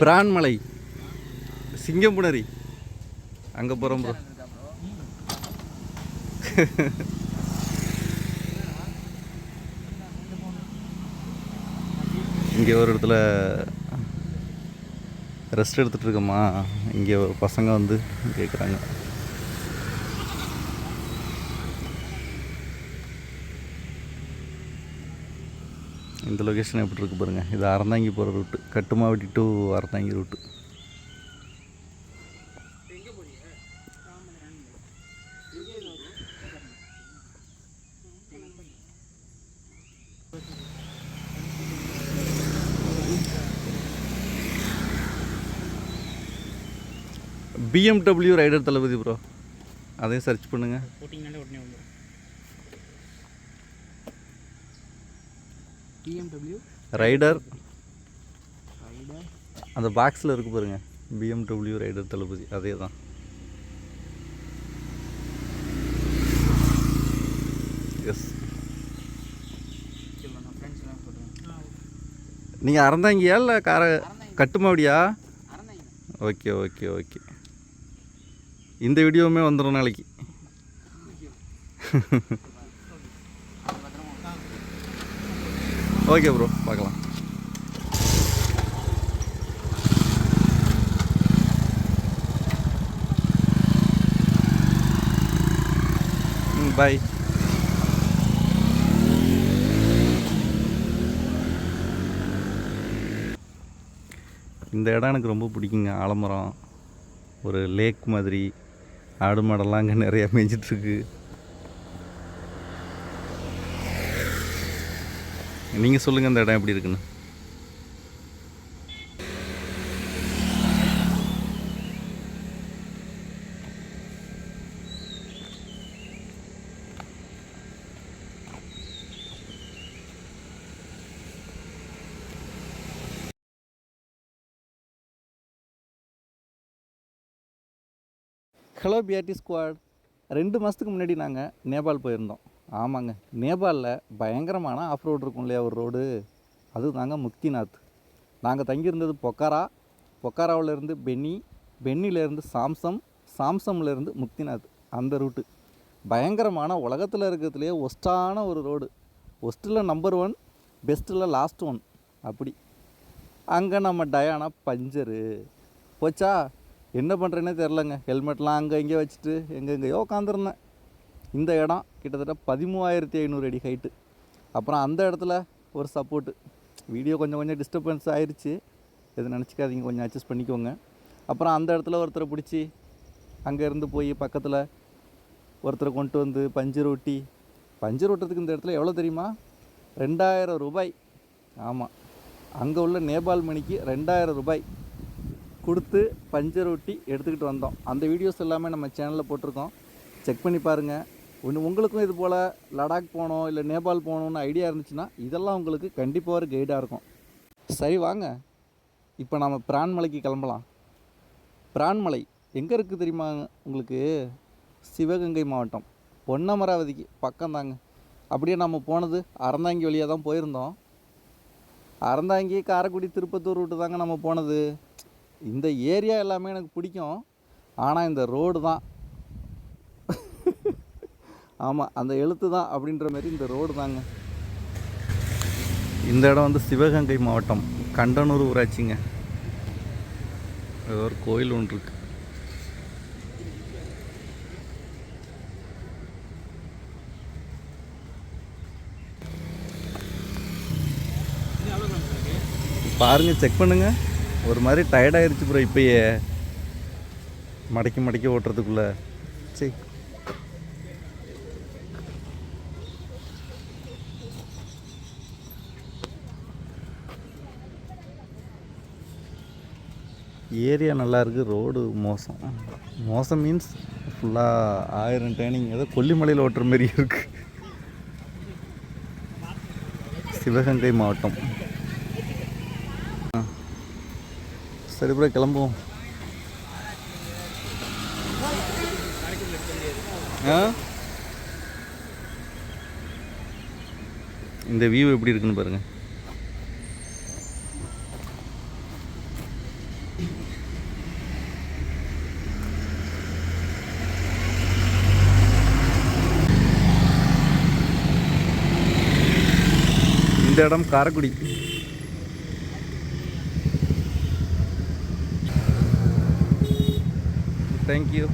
பிரான்மலை. சிங்கம்புணரி அங்கே போகிறோம் ப்ரோ இங்கே ஒரு இடத்துல ரெஸ்ட் எடுத்துகிட்டு இருக்கோம்மா. இங்கே ஒரு பசங்க வந்து கேட்குறாங்க இந்த லொக்கேஷன் எப்படி இருக்கு பாருங்கள் இது அறந்தாங்கி போகிற route Kattumavadi to Aranthangi route BMW rider Thalapathy bro அதையும் சர்ச் பண்ணுங்கள் போட்டிங்கனாலே உடனே வந்துடும் பிஎம்டபிள்யூ ரைடர் ரைடர் அந்த பாக்ஸில் இருக்கு பாருங்க. BMW rider Thalapathy. அதே தான் எஸ் நீங்கள் அறந்தாங்கியா இல்லை கார கட்டுமாவடியா ஓகே ஓகே ஓகே இந்த வீடியோவுமே வந்துடும் நாளைக்கு. ஓகே ப்ரோ பார்க்கலாம். ம் பாய் இந்த இடம் எனக்கு ரொம்ப பிடிக்குங்க. ஆலமரம் ஒரு லேக் மாதிரி. ஆடு மாடெல்லாம் அங்கே நிறையா மேய்ஞ்சிட்ருக்கு நீங்கள் சொல்லுங்கள் இந்த இடம் எப்படி இருக்குன்னு. ஹலோ பிஆர்டி ஸ்குவாட் ரெண்டு மாதத்துக்கு முன்னாடி நாங்கள் நேபாள் போயிருந்தோம். ஆமாங்க. நேபாளில் பயங்கரமான ஆஃப் ரோடு இருக்கும் இல்லையா ஒரு ரோடு அது தாங்க முக்திநாத். நாங்கள் தங்கியிருந்தது பொக்காரா பொக்காராவிலேருந்து பென்னி பென்னிலேருந்து சாம்சம் சாம்சம்லேருந்து முக்திநாத். அந்த ரூட்டு பயங்கரமான உலகத்தில் இருக்கிறதுலே ஒஸ்ட்டான ஒரு ரோடு ஒஸ்ட்டில் நம்பர் ஒன் பெஸ்ட்டில் லாஸ்ட் ஒன் அப்படி. அங்கே நம்ம டயானா பஞ்சரு. போச்சா? என்ன பண்ணுறேன்னே தெரிலங்க ஹெல்மெட்லாம் அங்கே இங்கே வச்சுட்டு எங்கெங்கேயோ உட்காந்துருந்தேன் இந்த இடம் கிட்டத்தட்ட பதிமூவாயிரத்தி ஐநூறு அடி ஹைட்டு அப்புறம் அந்த இடத்துல ஒரு சப்போர்ட்டு வீடியோ கொஞ்சம் கொஞ்சம் டிஸ்டர்பன்ஸ் ஆயிடுச்சு எது நினச்சிக்காதீங்க கொஞ்சம் அட்ஜஸ்ட் பண்ணிக்கோங்க. அப்புறம் அந்த இடத்துல ஒருத்தரை பிடிச்சி அங்கேருந்து போய் பக்கத்தில் ஒருத்தரை கொண்டு வந்து பஞ்சர் ஒட்டி பஞ்சர் ஒட்டுறதுக்கு இந்த இடத்துல எவ்வளோ தெரியுமா? ரெண்டாயிரம் ரூபாய். ஆமாம் அங்கே உள்ள நேபாள் மணிக்கு ரெண்டாயிரம் ரூபாய் கொடுத்து பஞ்சர் ஒட்டி எடுத்துக்கிட்டு வந்தோம். அந்த வீடியோஸ் எல்லாமே நம்ம சேனலில் போட்டிருக்கோம். செக் பண்ணி பாருங்கள் ஒன்று உங்களுக்கும் இது போல் லடாக் போகணும் இல்லை நேபாள் போகணுன்னு ஐடியா இருந்துச்சுன்னா இதெல்லாம் உங்களுக்கு கண்டிப்பாக ஒரு கைடாக இருக்கும். சரி வாங்க. இப்போ நம்ம பிரான்மலைக்கு கிளம்பலாம். பிரான்மலை எங்கே இருக்குது தெரியுமா? உங்களுக்கு சிவகங்கை மாவட்டம். பொன்னமராவதிக்கு பக்கம் தாங்க. அப்படியே நம்ம போனது அறந்தாங்கி வழியாக தான் போயிருந்தோம். அறந்தாங்கி காரைக்குடி திருப்பத்தூர் ரூட்டு தாங்க நம்ம போனது. இந்த ஏரியா எல்லாமே எனக்கு பிடிக்கும். ஆனால் இந்த ரோடு தான். ஆமாம் அந்த எழுத்து தான் அப்படின்ற மாதிரி இந்த ரோடு தாங்க. இந்த இடம் வந்து சிவகங்கை மாவட்டம் கண்டனூர் ஊராட்சிங்க. ஏதோ ஒரு கோயில் ஒன்று இருக்கு. பாருங்க செக் பண்ணுங்க. ஒரு மாதிரி டயர்டாயிருச்சு ப்ரோ இப்பயே. மடக்கி மடக்கி ஓட்டுறதுக்குள்ள. சரி ஏரியா நல்லாயிருக்கு ரோடு மோசம். மோசம் மீன்ஸ் ஃபுல்லாக ஆயிரம் டேனிங் ஏதோ கொல்லிமலையில் ஓட்டுற மாதிரி இருக்கு. சிவகங்கை மாவட்டம். ஆ. சரி ப்ரோ கிளம்புவோம். ஆ? இந்த வியூ எப்படி இருக்குன்னு பாருங்கள் இடம் காரைக்குடி தேங்க்யூ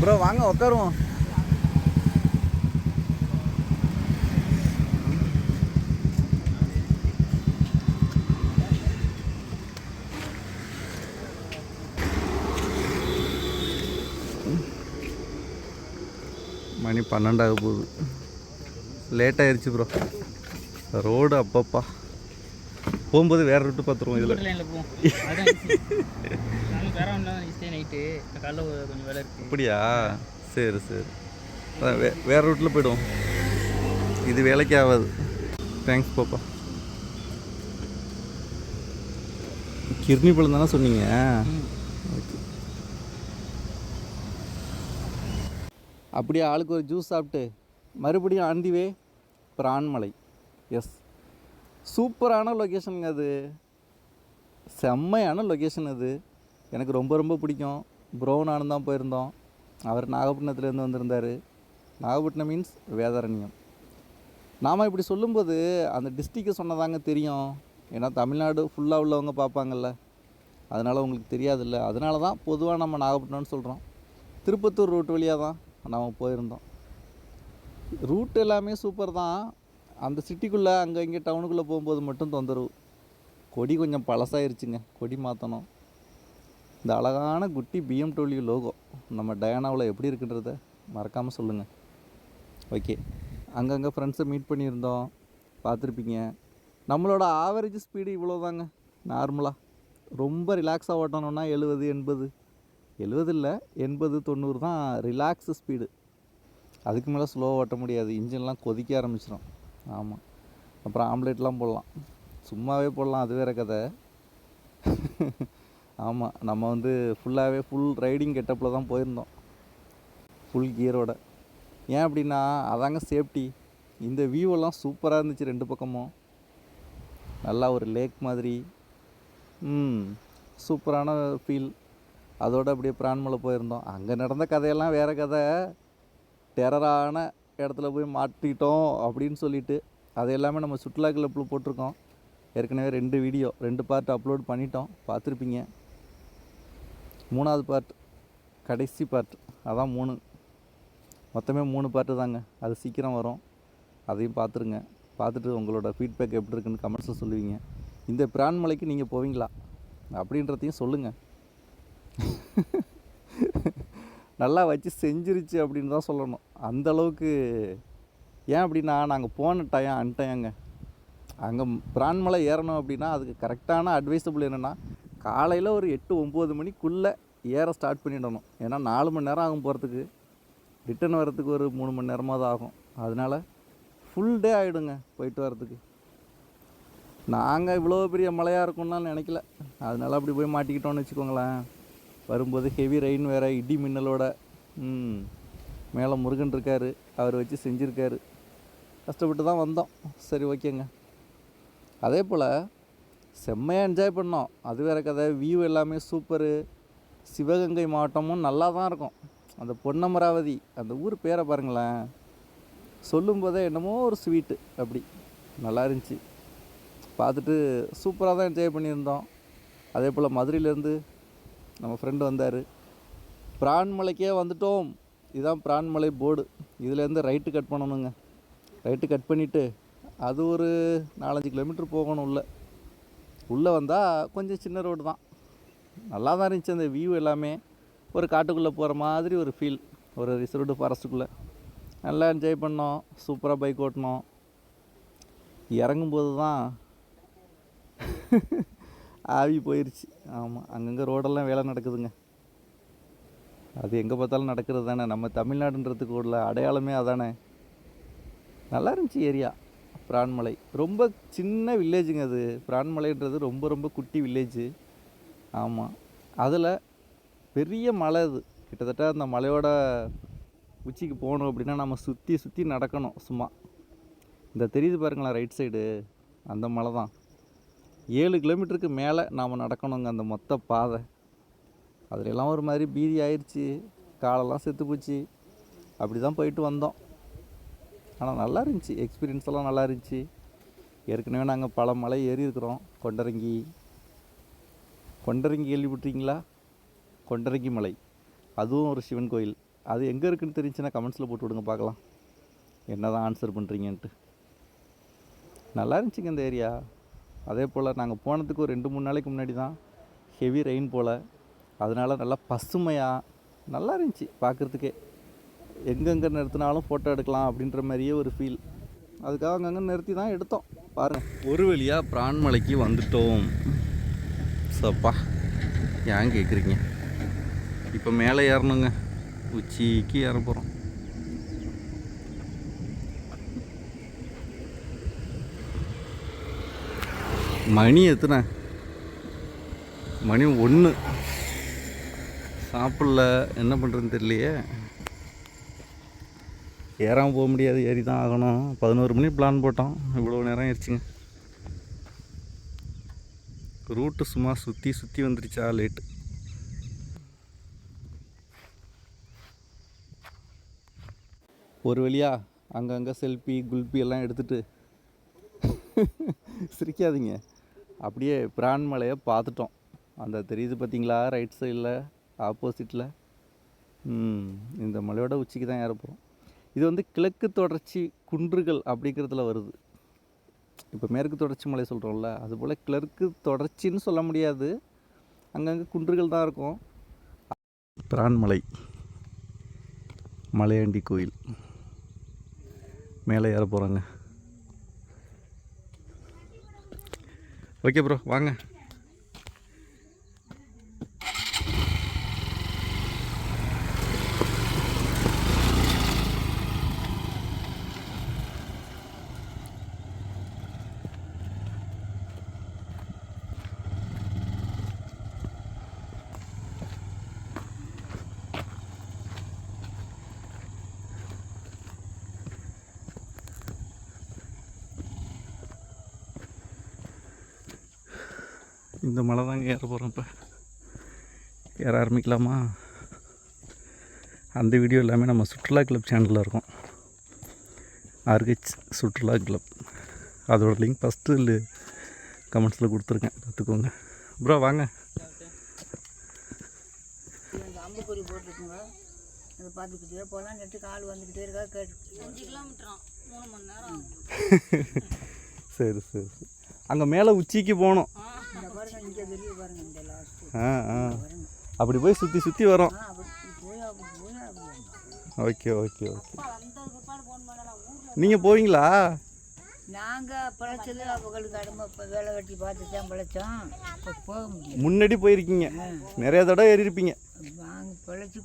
ப்ரோ வாங்க உட்காருவோம் மணி பன்னெண்டாக போகுது லேட் ஆயிடுச்சு ப்ரோ ரோடு அப்பப்பா. போகும்போது வேற ரூட்டு பார்த்துருவோம் இதில். அப்படியா? சரி சரி. வே வேறு ரூட்டில் போய்டுவோம். இது வேலைக்கு ஆகாது. தேங்க்ஸ் பாப்பா. கிர்னி பழம் தானே சொன்னீங்க? ஓகே அப்படியே ஆளுக்கு ஒரு ஜூஸ் சாப்பிட்டு மறுபடியும் ஆண்டிவே பிரான்மலை. எஸ் சூப்பரான லொக்கேஷனுங்க அது. செம்மையான லொக்கேஷன் அது. எனக்கு ரொம்ப ரொம்ப பிடிக்கும். ப்ரோ நானும் தான் போயிருந்தோம். அவர் நாகப்பட்டினத்துலேருந்து வந்திருந்தார். நாகப்பட்டினம் மீன்ஸ் வேதாரண்யம். நாம் இப்படி சொல்லும்போது அந்த டிஸ்ட்ரிக்கை சொன்னதாங்க தெரியும். ஏன்னா தமிழ்நாடு ஃபுல்லாக உள்ளவங்க பார்ப்பாங்கல்ல. அதனால் உங்களுக்கு தெரியாதுல்ல. அதனால தான் பொதுவாக நம்ம நாகப்பட்டினம்னு சொல்கிறோம் திருப்பத்தூர் ரூட் வழியாக தான் நாம் போயிருந்தோம். ரூட் எல்லாமே சூப்பர் தான். அந்த சிட்டிக்குள்ளே அங்கே இங்கே டவுனுக்குள்ளே போகும்போது மட்டும் தொந்தரவு. கொடி கொஞ்சம் பழசாயிருச்சுங்க. கொடி மாற்றணும் இந்த அழகான குட்டி பிஎம்டபிள்யூ லோகோ நம்ம டயானாவில் எப்படி இருக்குன்றத மறக்காமல் சொல்லுங்கள் ஓகே அங்கங்கே ஃப்ரெண்ட்ஸை மீட் பண்ணியிருந்தோம். பார்த்துருப்பீங்க. நம்மளோட ஆவரேஜ் ஸ்பீடு இவ்வளோ தாங்க நார்மலாக ரொம்ப ரிலாக்ஸாக ஓட்டணும்னா எழுபது எண்பது. எழுபது இல்லை எண்பது தொண்ணூறு தான் ரிலாக்ஸ் ஸ்பீடு அதுக்கு மேலே ஸ்லோவாக ஓட்ட முடியாது. இன்ஜின்லாம் கொதிக்க ஆரம்பிச்சிடும் ஆமாம் அப்புறம் ஆம்லேட்லாம் போடலாம். சும்மாவே போடலாம் அது வேற கதை. ஆமாம் நம்ம வந்து ஃபுல்லாகவே ஃபுல் ரைடிங் கெட்டப்பில் தான் போயிருந்தோம். ஃபுல் கியரோட ஏன் அப்படின்னா அதாங்க சேஃப்டி இந்த வியூவெல்லாம் சூப்பராக இருந்துச்சு ரெண்டு பக்கமும். நல்லா ஒரு லேக் மாதிரி. ம் சூப்பரான ஃபீல் அதோடு அப்படியே பிரான்மலை போயிருந்தோம். அங்கே நடந்த கதையெல்லாம் வேறு கதை. டெரரான இடத்துல போய் மாட்டிக்கிட்டோம் அப்படின்னு சொல்லிட்டு அது எல்லாமே நம்ம சுற்றுலா கிளப்பில் போட்டிருக்கோம். ஏற்கனவே ரெண்டு வீடியோ ரெண்டு பார்ட் அப்லோட் பண்ணிட்டோம். பார்த்துருப்பீங்க. மூணாவது பார்ட் கடைசி பார்ட் அதான் மூணு. மொத்தமே மூணு பார்ட்டு தாங்க. அது சீக்கிரம் வரும். அதையும் பார்த்துருங்க. பார்த்துட்டு உங்களோட ஃபீட்பேக் எப்படி இருக்குன்னு கமெண்ட்ஸில் சொல்லுவீங்க. இந்த பிரான்மலைக்கு நீங்கள் போவீங்களா? அப்படின்றதையும் சொல்லுங்கள் நல்லா வச்சு செஞ்சிருச்சு அப்படின்னு தான் சொல்லணும். அந்தளவுக்கு ஏன் அப்படின்னா நாங்கள் போன டயம் அன்டயங்க அங்கே பிரான்மலை ஏறணும் அப்படின்னா அதுக்கு கரெக்டான அட்வைசபிள் என்னென்னா காலையில் ஒரு எட்டு ஒம்பது மணிக்குள்ளே ஏற ஸ்டார்ட் பண்ணிடணும். ஏன்னா நாலு மணி நேரம் ஆகும் போகிறதுக்கு ரிட்டர்ன் வர்றதுக்கு ஒரு மூணு மணி நேரமாவது ஆகும். அதனால் ஃபுல் டே ஆகிடுங்க போயிட்டு வர்றதுக்கு. நாங்கள் இவ்வளோ பெரிய மழையாக இருக்கும்னா நினைக்கல. அதனால் அப்படி போய் மாட்டிக்கிட்டோம்னு வச்சுக்கோங்களேன். வரும்போது ஹெவி ரெயின் வேறு இடி மின்னலோட. ம். மேலே முருகன் இருக்கார் அவர் வச்சு செஞ்சுருக்காரு. கஷ்டப்பட்டு தான் வந்தோம். சரி ஓகேங்க. அதே போல் செம்மையாக என்ஜாய் பண்ணோம். அது வேறு கதை. வியூ எல்லாமே சூப்பரு சிவகங்கை மாவட்டமும் நல்லா தான் இருக்கும். அந்த பொன்னமராவதி அந்த ஊர் பேரை பாருங்களேன். சொல்லும்போதே என்னமோ ஒரு ஸ்வீட்டு அப்படி. நல்லா இருந்துச்சு. பார்த்துட்டு சூப்பராக தான் என்ஜாய் பண்ணியிருந்தோம். அதே போல் மதுரையிலேருந்து நம்ம ஃப்ரெண்டு வந்தார். பிரான்மலைக்கே வந்துட்டோம். இதுதான் பிரான்மலை போர்டு. இதுலேருந்து ரைட்டு கட் பண்ணணுங்க. ரைட்டு கட் பண்ணிவிட்டு அது ஒரு நாலஞ்சு கிலோமீட்டர் போகணும் உள்ளே. உள்ளே வந்தால் கொஞ்சம் சின்ன ரோடு தான். நல்லா தான் இருந்துச்சு அந்த வியூ எல்லாமே. ஒரு காட்டுக்குள்ளே போகிற மாதிரி ஒரு ஃபீல் ஒரு ரிசர்வ்டு ஃபாரஸ்ட்டுக்குள்ளே நல்லா என்ஜாய் பண்ணோம். சூப்பராக பைக் ஓட்டினோம். இறங்கும்போது தான் ஆவி போயிருச்சு. ஆமாம் அங்கங்கே ரோடெல்லாம் வேலை நடக்குதுங்க. அது எங்கே பார்த்தாலும் நடக்கிறது தானே. நம்ம தமிழ்நாடுன்றதுக்கு உள்ள அடையாளமே அதானே. நல்லா இருந்துச்சு ஏரியா பிரான்மலை. ரொம்ப சின்ன வில்லேஜுங்க அது. பிரான்மலைன்றது ரொம்ப ரொம்ப குட்டி வில்லேஜு. ஆமாம் அதில் பெரிய மலை அது. கிட்டத்தட்ட அந்த மலையோட உச்சிக்கு போகணும் அப்படின்னா நம்ம சுற்றி சுற்றி நடக்கணும் சும்மா. இந்த தெரியுது பாருங்களேன் ரைட் சைடு அந்த மலை தான். ஏழு கிலோமீட்டருக்கு மேலே நாம் நடக்கணுங்க அந்த மொத்த பாதை. அதுலெல்லாம் ஒரு மாதிரி பீதி ஆயிடுச்சு காலெல்லாம் செத்து போச்சு. அப்படி தான் போயிட்டு வந்தோம். ஆனால் நல்லா இருந்துச்சு. எக்ஸ்பீரியன்ஸ் எல்லாம் நல்லா இருந்துச்சு. ஏற்கனவே நாங்கள் பல மலை ஏறி இருக்கிறோம். கொண்டரங்கி. கொண்டரங்கி கேள்விப்பட்டிருக்கீங்களா? கொண்டரங்கி மலை. அதுவும் ஒரு சிவன் கோயில். அது எங்கே இருக்குன்னு தெரிஞ்சுன்னா கமெண்ட்ஸில் போட்டு விடுங்க பார்க்கலாம். என்ன தான் ஆன்சர் பண்ணுறீங்கன்ட்டு நல்லா இருந்துச்சுங்க இந்த ஏரியா அதே போல் நாங்கள் போனதுக்கு ஒரு ரெண்டு மூணு நாளைக்கு முன்னாடி தான் ஹெவி ரெயின் போல். அதனால நல்லா பசுமையாக நல்லா இருந்துச்சு பார்க்குறதுக்கே எங்கெங்கே நிறுத்தினாலும் ஃபோட்டோ எடுக்கலாம் அப்படின்ற மாதிரியே ஒரு ஃபீல் அதுக்காக அங்கங்கே நிறுத்தி தான் எடுத்தோம். பாருங்கள் ஒரு வழியாக பிரான்மலைக்கு வந்துட்டோம். சப்பா ஏன் கேட்குறீங்க இப்போ மேலே ஏறணுங்க. உச்சிக்கு ஏற போகிறோம் மணி எத்தனை? மணி ஒன்று சாப்பிடல. என்ன பண்ணுறதுன்னு தெரியலையே. ஏறாமல் போக முடியாது ஏறி தான் ஆகணும். பதினோரு மணி பிளான் போட்டோம். இவ்வளோ நேரம் ஆயிடுச்சுங்க. ரூட்டு சும்மா சுற்றி சுற்றி வந்துருச்சா லேட்டு ஒரு வழியா அங்கங்கே செல்ஃபி குல்பி எல்லாம் எடுத்துட்டு சிரிக்காதீங்க. அப்படியே பிரான்மலையை பார்த்துட்டோம். அந்த தெரியுது பார்த்தீங்களா ரைட் சைடில் ஆப்போசிட்டில் இந்த மலையோட உச்சிக்கு தான் ஏற போகிறோம் இது வந்து கிழக்கு தொடர்ச்சி குன்றுகள் அப்படிங்கிறதுல வருது. இப்போ மேற்கு தொடர்ச்சி மலை சொல்கிறோம்ல அதுபோல் கிழக்கு தொடர்ச்சின்னு சொல்ல முடியாது. அங்கங்கே குன்றுகள் தான் இருக்கும். பிரான்மலை மலையாண்டி கோயில். மேலே ஏற போகிறாங்க ஓகே ப்ரோ வாங்க. இந்த மலை தாங்க ஏற போகிறோம் இப்போ. ஏற ஆரம்பிக்கலாமா? அந்த வீடியோ எல்லாமே நம்ம சுற்றுலா கிளப் சேனலில் இருக்கும். ஆர்ஹெச் சுற்றுலா கிளப் அதோட லிங்க் ஃபஸ்ட்டு கமெண்ட்ஸில் கொடுத்துருக்கேன். பார்த்துக்கோங்க. ப்ரோ வாங்க. அம்புக்குறி போட்டிருக்குங்க. அதை பார்த்துக்கிட்டே போகலாம் நெட்டு கால் வந்துக்கிட்டே இருக்கா கேட்டு. அஞ்சு கிலோமீட்டரும் மூணு மணி நேரம். சரி சரி சரி. அங்கே மேலே உச்சிக்கு போகணும் இந்த பாருங்க இங்கே வெளியே பாருங்க இந்த லாஸ்ட்டு ஆ ஆ. அப்படி போய் சுற்றி சுற்றி வரோம். Okay okay okay. நீங்கள் போவீங்களா? நாங்கள் பிழைச்சது அவங்களுக்கு அடிமை இப்போ வேலை வெட்டி பார்த்து தான் பிழைச்சோம். இப்போ போக முடியும் முன்னாடி போயிருக்கீங்க. நிறைய தடவை ஏறி இருப்பீங்க நாங்கள் பிழைச்சி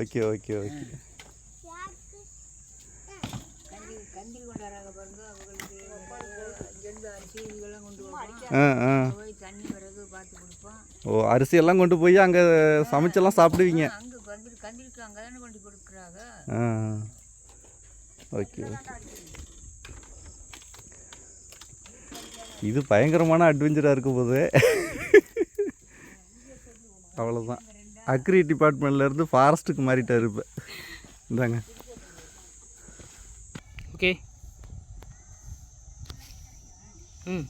ஓகே ஓகே ஓகே. கண்டி கண்டி கொண்டாடுறாங்க பாருங்க அவங்களுக்கு ஓ அரிசி எல்லாம் கொண்டு போய் ஓ அரிசியெல்லாம் கொண்டு போய் அங்கே சமைச்செல்லாம் சாப்பிடுவீங்க. Ah okay okay. இது பயங்கரமான அட்வென்ச்சராக இருக்க போது. அவ்வளோதான் அக்ரி டிபார்ட்மெண்ட்லேருந்து ஃபாரஸ்ட்டுக்கு மாறிட்டார் இப்போ. இந்தாங்க. ஓகே ம்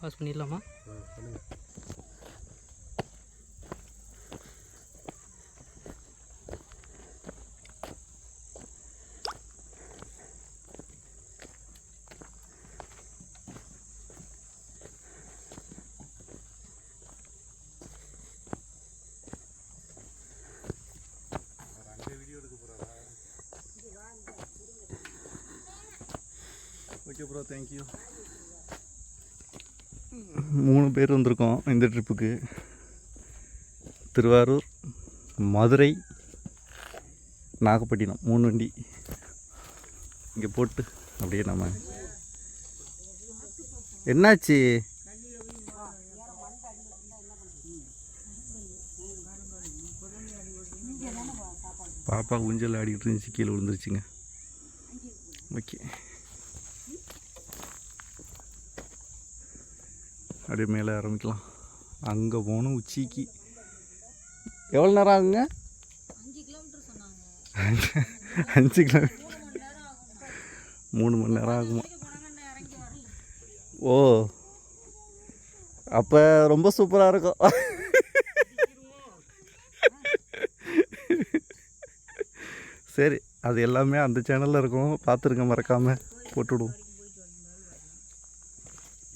வாஷ் பண்ணிடலாமா? ஓகே ப்ரோ தேங்க்யூ மூணு பேர் வந்திருக்கோம் இந்த ட்ரிப்புக்கு திருவாரூர் மதுரை நாகப்பட்டினம் மூணு வண்டி. இங்கே போட்டு அப்படியே நம்ம என்னாச்சு? பாப்பா ஊஞ்சல் ஆடிக்கிட்டு இருந்துச்சு கீழே விழுந்துருச்சுங்க. ஓகே. அப்படியே மேலே ஆரம்பிக்கலாம். அங்கே போகணும் உச்சிக்கு. எவ்வளோ நேரம் ஆகுங்க? அஞ்சு கிலோமீட்டர் மூணு மணி நேரம் ஆகும். ஓ. அப்போ ரொம்ப சூப்பராக இருக்கும். சரி அது எல்லாமே அந்த சேனலில் இருக்கும். பார்த்துருங்க மறக்காமல் போட்டுவிடுவோம்.